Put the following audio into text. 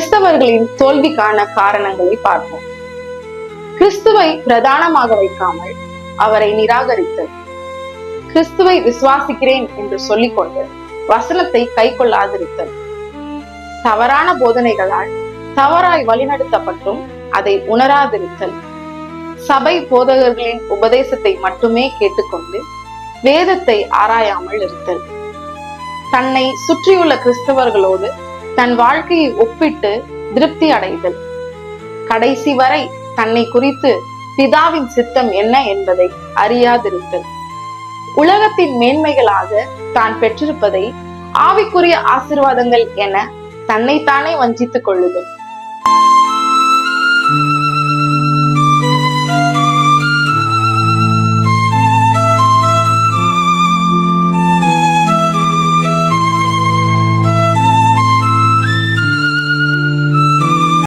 கிறிஸ்தவர்களின் தோல்விக்கான காரணங்களை பார்ப்போம். கிறிஸ்துவை பிரதானமாக வைக்காமல் அவரை நிராகரித்தல். கிறிஸ்துவை விசுவாசிக்கிறேன் என்று சொல்லிக்கொண்டு வசனத்தை கை கொள்ளாதிருத்தல் தவறான போதனைகளால் தவறாய் வழிநடத்தப்பட்டும் அதை உணராதிருத்தல். சபை போதகர்களின் உபதேசத்தை மட்டுமே கேட்டுக்கொண்டு வேதத்தை ஆராயாமல் இருத்தல். தன்னை சுற்றியுள்ள கிறிஸ்தவர்களோடு தன் வாழ்க்கையை ஒப்பிட்டு திருப்தி அடைதல். கடைசி வரை தன்னை குறித்து பிதாவின் சித்தம் என்ன என்பதை அறியாதிருத்தல். உலகத்தின் மேன்மைகளாக தான் பெற்றிருப்பதை ஆவிக்குரிய ஆசிர்வாதங்கள் என தன்னைத்தானே வஞ்சித்துக் கொள்ளுதல்.